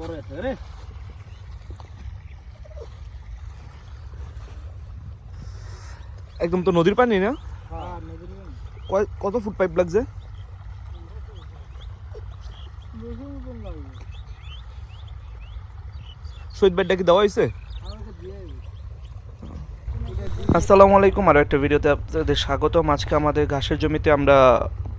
বড় আছে রে। একদম তো নদীর পানি না? হ্যাঁ কত ফুট পাইপ লাগছে? শহীদ বেডটা কি দেওয়া হয়েছে। আসসালামু আলাইকুম আরও একটা ভিডিওতে আপনাদের স্বাগতম। আজকে আমাদের ঘাসের জমিতে আমরা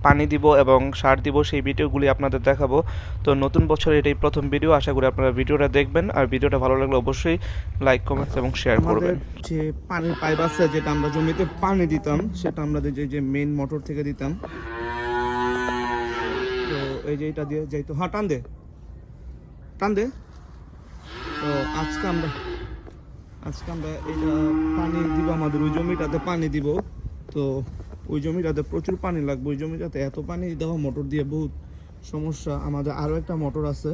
পানি দিব এবং সার দিব সেই ভিডিওগুলি আপনাদের দেখাবো। তো নতুন বছর এটাই প্রথম ভিডিও আশা করি আপনারা ভিডিওটা দেখবেন। আর ভিডিওটা ভালো লাগলে অবশ্যই লাইক কমেন্টস এবং শেয়ার করবেন। যে পানির পাইপ আছে যেটা আমরা জমিতে পানি দিতাম সেটা আমরা যে যে মেইন মোটর থেকে দিতাম। তো এই যে এটা দিয়ে যাইতো। হ্যাঁ টান দে। টান দে। তো আজকে আমরা আজকে আমরা এটা পানি দিব আমাদের ওই জমিটাতে পানি দিব। তো ওই জমিটাতে প্রচুর পানি লাগবে, ওই জমিটাতে এত পানি দেওয়া মোটর দিয়ে বহুত সমস্যা। আমাদের আরও একটা মোটর আছে,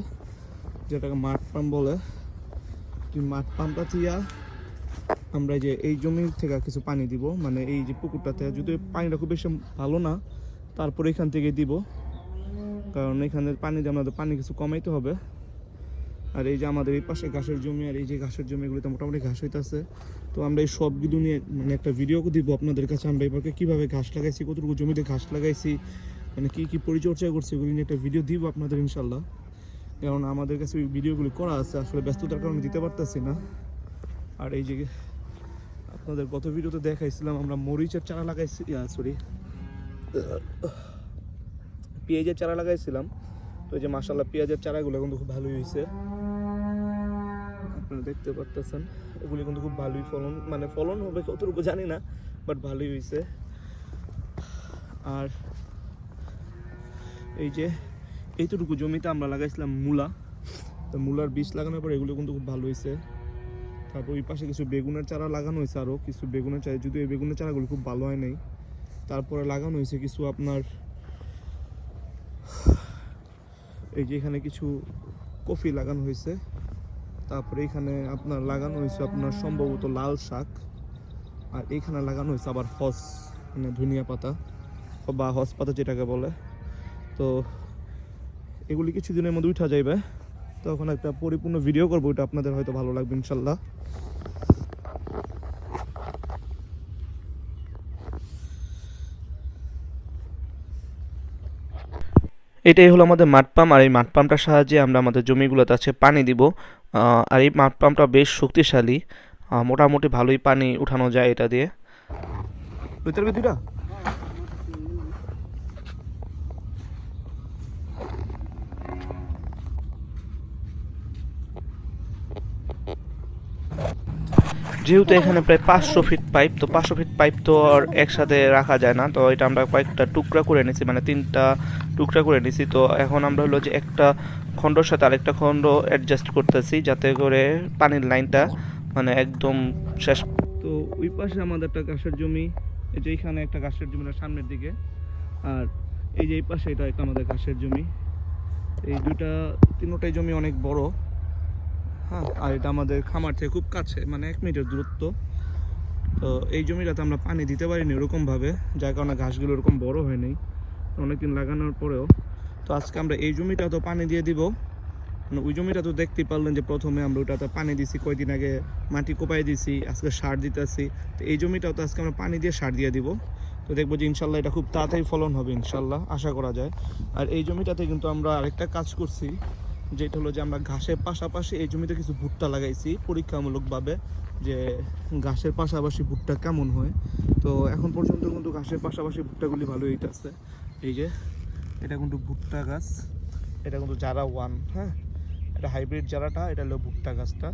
যেটাকে মাঠ পাম্প বলে। তুই মাঠ পাম্পটা থিয়া আমরা যে এই জমি থেকে কিছু পানি দিব মানে এই যে পুকুরটাতে। যদি পানিটা খুব বেশি ভালো না, তারপর এখান থেকে দিব। কারণ এখানের পানি দিয়ে আমাদের পানি কিছু কমাইতে হবে। আর এই যে আমাদের এই পাশে ঘাসের জমি আর এই যে ঘাসের জমিগুলিতে মোটামুটি ঘাস হইতাছে, তো আমরা এই সবগুলো নিয়ে মানে একটা ভিডিও দিব আপনাদের কাছে। আমরা এবারকে কীভাবে ঘাস লাগাইছি, কতটুকু জমিতে ঘাস লাগাইছি মানে কী কী পরিচর্যা করছি এগুলি নিয়ে একটা ভিডিও দিব আপনাদের ইনশাল্লাহ কারণ আমাদের কাছে ওই ভিডিওগুলি করা আছে, আসলে ব্যস্ততার কারণে দিতে পারতেছি না। আর এই যে আপনাদের গত ভিডিওতে দেখাইছিলাম, আমরা মরিচের চারা লাগাইছি সরি পেঁয়াজের চারা লাগাইছিলাম। তো এই যে মাসাল্লাহ পেঁয়াজের চারাগুলো কিন্তু খুব ভালোই হয়েছে আপনারা দেখতে পারতেছেন। এগুলি কিন্তু খুব ভালোই ফলন মানে ফলন হবে কতটুকু জানি না বাট ভালোই হয়েছে আর এই যে এইটুকু জমিতে আমরা লাগাইছিলাম মূলা। তো মূলার বীজ লাগানোর পর এগুলো কিন্তু খুব ভালো হয়েছে তারপর ওই পাশে কিছু বেগুনের চারা লাগানো হয়েছে আরও কিছু বেগুনের চারা। যদিও এই বেগুনের চারাগুলো খুব ভালো হয় নাই। তারপরে লাগানো হয়েছে কিছু আপনার, এই যে এখানে কিছু কফি লাগানো হয়েছে তারপরে এখানে আপনার লাগানো হয়েছে আপনার সম্ভবত লাল শাক। আর এখানে লাগানো হয়েছে আবার হস মানে ধনিয়া পাতা, বা হস পাতা যেটাকে বলে। তো এগুলি কিছুদিনের মধ্যে উঠা যাইবে। তখন একটা পরিপূর্ণ ভিডিও করব ওইটা আপনাদের হয়তো ভালো লাগবে, ইনশাল্লাহ। এটাই হলো আমাদের মাঠ পাম্প, আর এই মাঠ পাম্পটার সাহায্যে আমরা আমাদের জমিগুলোতে আছে পানি দিব। আর এই মাঠ পাম্পটা বেশ শক্তিশালী। মোটামুটি ভালোই পানি উঠানো যায় এটা দিয়ে। দুইটা যেহেতু এখানে প্রায় পাঁচশো ফিট পাইপ তো পাঁচশো ফিট পাইপ তো আর একসাথে রাখা যায় না। তো এটা আমরা কয়েকটা টুকরা করে নিছি মানে তিনটা টুকরা করে নিছি। তো এখন আমরা হলো যে একটা খণ্ডর সাথে আরেকটা খণ্ড অ্যাডজাস্ট করতেছি, যাতে করে পানির লাইনটা মানে একদম শেষ। তো ওই পাশে আমাদের একটা ঘাসের জমি, এই যে এখানে একটা ঘাসের জমি সামনের দিকে। আর এই যে এই পাশে এটা একটা আমাদের ঘাসের জমি। এই দুইটা, তিনটাই জমি অনেক বড়। হ্যাঁ আর এটা আমাদের খামার থেকে খুব কাছে মানে এক মিনিটের দূরত্ব। তো এই জমিটাতে আমরা পানি দিতে পারিনি ওরকমভাবে, যার কারণে ঘাসগুলো ওরকম বড় হয়নি অনেকদিন লাগানোর পরেও। তো আজকে আমরা এই জমিটা তো পানি দিয়ে দিব। মানে ওই জমিটা তো দেখতেই পারলেন যে প্রথমে আমরা ওটাতে পানি দিছি, কয়দিন আগে মাটি কোপাই দিছি, আজকে সার দিতেছি। তো এই জমিটাও তো আজকে আমরা পানি দিয়ে সার দিয়ে দিব। তো দেখব যে ইনশাল্লাহ এটা খুব তাড়াতাড়ি ফলন হবে ইনশাল্লাহ, আশা করা যায়। আর এই জমিটাতে কিন্তু আমরা আরেকটা কাজ করছি। যেটা হলো যে আমরা ঘাসের পাশাপাশি এই জমিতে কিছু ভুট্টা লাগাইছি, পরীক্ষামূলকভাবে যে ঘাসের পাশাপাশি ভুট্টা কেমন হয়। তো এখন পর্যন্ত কিন্তু ঘাসের পাশাপাশি ভুট্টাগুলি ভালো হইতেছে। এই যে, এটা কিন্তু ভুট্টা গাছ, এটা কিন্তু জারা ওয়ান হ্যাঁ? এটা হাইব্রিড জারাটা, এটা হলো ভুট্টা গাছটা।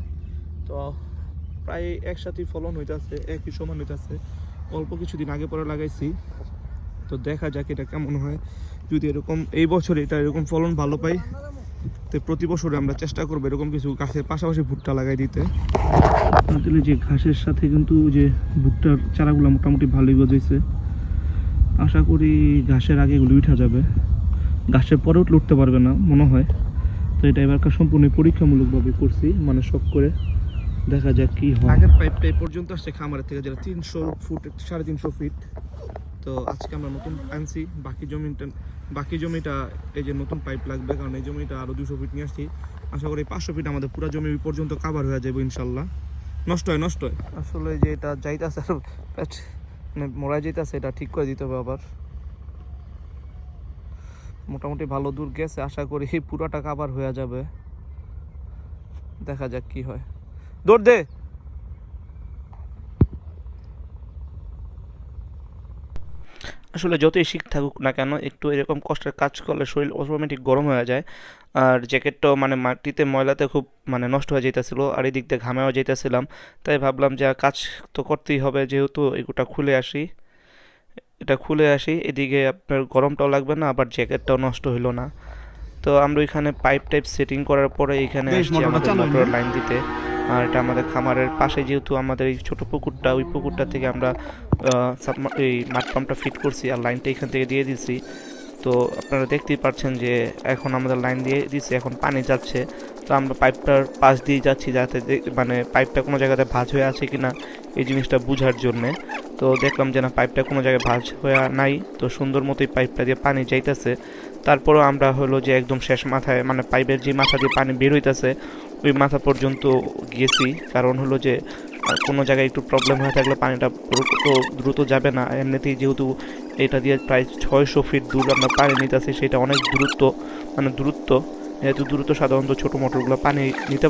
তো প্রায় একসাথেই ফলন হইতাছে, একই সমান হইতাছে। অল্প কিছুদিন আগে পরে লাগাইছি। তো দেখা যাক এটা কেমন হয়। যদি এরকম, এই বছর এটা এরকম ফলন ভালো পাই তো প্রতি বছরে আমরা চেষ্টা করব এরকম কিছু গাছের পাশাপাশি ভুট্টা লাগাই দিতে। আসলে যে ঘাসের সাথে কিন্তু যে ভুট্টার চারাগুলো মোটামুটি ভালোই গজেছে আশা করি ঘাসের আগে এগুলো উঠা যাবে। ঘাসের পরেও লড়তে পারবে না মনে হয়। তো এটা এবারকার সম্পূর্ণ পরীক্ষামূলকভাবে করছি মানে সব করে দেখা যাক কি হয়। আগের পাইপটা এই পর্যন্ত আসছে খামারের থেকে যেটা তিনশো ফুট সাড়ে তিনশো ফিট। তো আজকে আমরা নতুন আনছি। বাকি জমিটা বাকি জমিটা এই যে নতুন পাইপ লাগবে, কারণ এই জমিটা আরও দুশো ফিট নিয়ে আসছি। আশা করি পাঁচশো ফিট আমাদের পুরো জমি পর্যন্ত কাভার হয়ে যাবে ইনশাল্লাহ। নষ্ট হয় নষ্ট হয়। আসলে যে এটা যাইতেছে আর মানে মরা যাইতেছে, এটা ঠিক করে দিতে হবে আবার। মোটামুটি ভালো দূর গেছে, আশা করি পুরোটা কাভার হয়ে যাবে। দেখা যাক কি হয়। দৌড় দে! আসলে যতই শীত থাকুক না কেন একটু এরকম কষ্টের কাজ করলে শরীর অটোমেটিক গরম হয়ে যায়। আর জ্যাকেটটাও মানে মাটিতে ময়লাতে খুব মানে নষ্ট হয়ে যেতেছিল আর এদিক দিয়ে ঘামেও যেতেছিলাম তাই ভাবলাম যে কাজ তো করতেই হবে যেহেতু এগুটা খুলে আসি। এটা খুলে আসি এদিকে আপনার গরমটাও লাগবে না আবার জ্যাকেটটাও নষ্ট হইল না। তো আমরা এখানে পাইপ টাইপ সেটিং করার পরে এখানে আসছি আমাদের লাইন দিতে। আর এটা আমাদের খামারের পাশে যেহেতু আমাদের এই ছোটো পুকুরটা, ওই পুকুরটা থেকে আমরা এই মাঠ পাম্পটা ফিট করছি আর লাইনটা এখান থেকে দিয়ে দিছি। তো আপনারা দেখতেই পাচ্ছেন যে এখন আমাদের লাইন দিয়ে দিচ্ছে এখন পানি যাচ্ছে। তো আমরা পাইপটার পাশ দিয়ে যাচ্ছি যাতে মানে পাইপটা কোনো জায়গাতে ভাঁজ হয়ে আছে কি না এই জিনিসটা বোঝার জন্যে। তো দেখলাম যে না পাইপটা কোনো জায়গায় ভাঁজ হয়ে নাই, তো সুন্দর মতোই পাইপটা দিয়ে পানি যাইতেছে। তারপরও আমরা হলো যে একদম শেষ মাথায় মানে পাইপের যে মাথা দিয়ে পানি বের হইতেছে, ওই মাথা পর্যন্ত গিয়েছি। কারণ হলো যে কোনো জায়গায় একটু প্রবলেম হয়ে থাকলে পানিটা দ্রুত দ্রুত যাবে না। এমনিতেই যেহেতু এটা দিয়ে প্রায় ছয়শো ফিট দূর আমরা পানি নিতেছি, সেটা অনেক দূরত্ব মানে দূরত্ব যেহেতু দূরত্ব সাধারণত ছোটো মোটরগুলো পানি নিতে